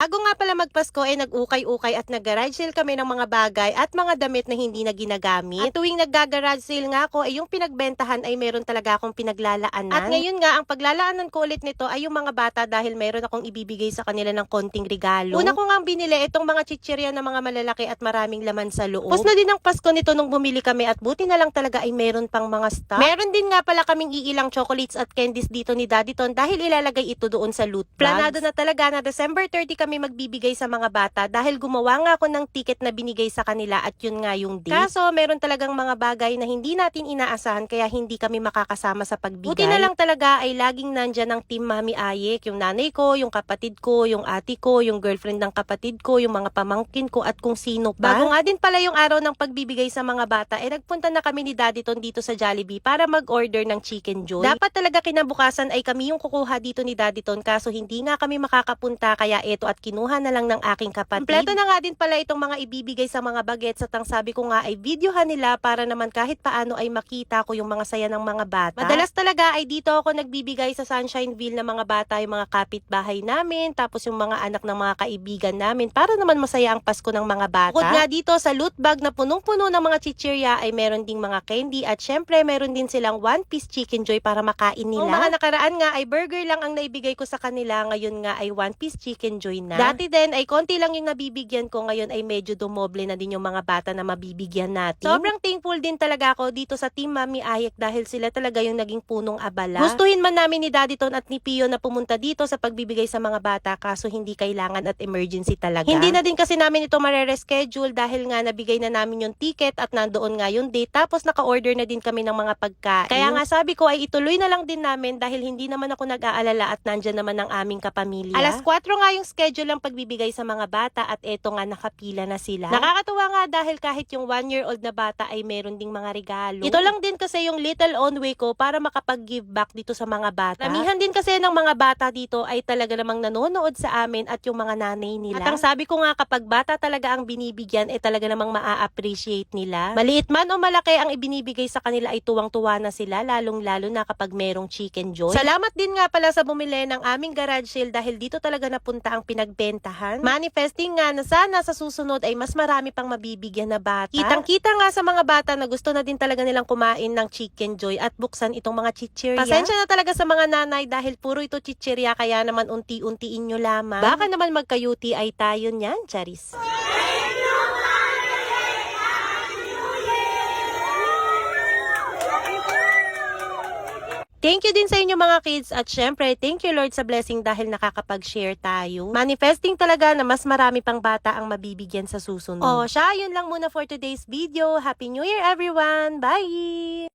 Bago nga pala magpasko ay nag-ukay-ukay at nag-garage sale kami ng mga bagay at mga damit na hindi na ginagamit. At tuwing nag-garage sale nga ako ay yung pinagbentahan ay meron talaga akong pinaglalaanan. At ngayon nga ang paglalaanan ko ulit nito ay yung mga bata dahil meron akong ibibigay sa kanila ng konting regalo. Una ko nga binili itong mga chichirya na mga malalaki at maraming laman sa loob. Tapos na din ang Pasko nito nung bumili kami at buti na lang talaga ay meron pang mga stock. Meron din nga pala kaming iilang chocolates at candies dito ni Daddy Ton dahil ilalagay ito doon sa loot bags. Planado na talaga na December 30 kami magbibigay sa mga bata dahil gumawa nga ako ng ticket na binigay sa kanila at yun nga yung date. Kaso meron talagang mga bagay na hindi natin inaasahan kaya hindi kami makakasama sa pagbigay. Buti na lang talaga ay laging nandyan ang team Mami Ayek, yung nanay ko, yung kapatid ko, yung ate ko, yung girlfriend ng kapatid ko, yung mga pamangkin ko at kung sino pa. Bago nga din pala yung araw ng pagbibigay sa mga bata, eh nagpunta na kami ni Daddy Ton dito sa Jollibee para mag-order ng Chicken Joy. Dapat talaga kinabukasan ay kami yung kukuha dito ni Daddy Ton kaso hindi nga kami makakapunta kaya eto at kinuha na lang ng aking kapatid. Kompleto na nga din pala itong mga ibibigay sa mga bagets at ang sabi ko nga ay videohan nila para naman kahit paano ay makita ko yung mga saya ng mga bata. Madalas talaga ay dito ako nagbibigay sa Sunshineville ng mga bata, yung mga kapitbahay namin, tapos yung mga anak ng mga kaibigan namin para naman masaya ang Pasko ng mga bata. Bukod nga dito sa loot bag na punong-puno ng mga chichirya ay meron ding mga candy at syempre meron din silang one piece chicken joy para makain nila. Ang mga nakaraan nga ay burger lang ang naibigay ko sa kanila, ngayon nga ay one piece chicken joy na. Dati din ay konti lang yung nabibigyan ko, ngayon ay medyo dumoble na din yung mga bata na mabibigyan natin. Sobrang thankful din talaga ako dito sa Team Mami Ayek dahil sila talaga yung naging punong abala. Gustuhin man namin ni Daddy Ton at ni Pio na pumunta dito sa pagbibigay sa mga bata kaso hindi kailangan at emergency talaga. Hindi na din kasi namin ito marere-schedule dahil nga nabigay na namin yung ticket at nandoon nga yung date tapos naka-order na din kami ng mga pagkain. Kaya nga sabi ko ay ituloy na lang din namin dahil hindi naman ako nag-aalala at nandyan naman ang aming kapamilya. Alas 4 nga yung schedule ng pagbibigay sa mga bata at eto nga nakapila na sila. Nakakatuwa nga dahil kahit yung 1 year old na bata ay meron ding mga regalo. Ito lang din kasi yung little on way ko para makapag-give back dito sa mga bata. Ramihan din kasi ng mga bata dito ay talaga namang nanonood sa amin at yung mga nanay nila. At ang sabi ko nga kapag bata talaga ang binibigyan ay talaga namang maa-appreciate nila. Maliit man o malaki ang ibinibigay sa kanila ay tuwang-tuwa na sila lalong-lalo na kapag merong chicken joy. Salamat din nga pala sa bumili ng aming garage sale dahil dito talaga napunta ang pinagbentahan. Manifesting nga na sana sa susunod ay mas marami pang mabibigyan na bata. Kitang-kita nga sa mga bata na gusto na din talaga nilang kumain ng chicken joy at buksan itong mga chichirya. Pasensya na talaga sa mga nanay dahil puro ito chichirya kaya naman unti-untiin nyo lamang. Baka naman magkayuti ay tayo niyan, Charis. Thank you din sa inyo mga kids at syempre thank you Lord sa blessing dahil nakakapag-share tayo. Manifesting talaga na mas marami pang bata ang mabibigyan sa susunod. Oh, siya, yun lang muna for today's video. Happy New Year everyone! Bye!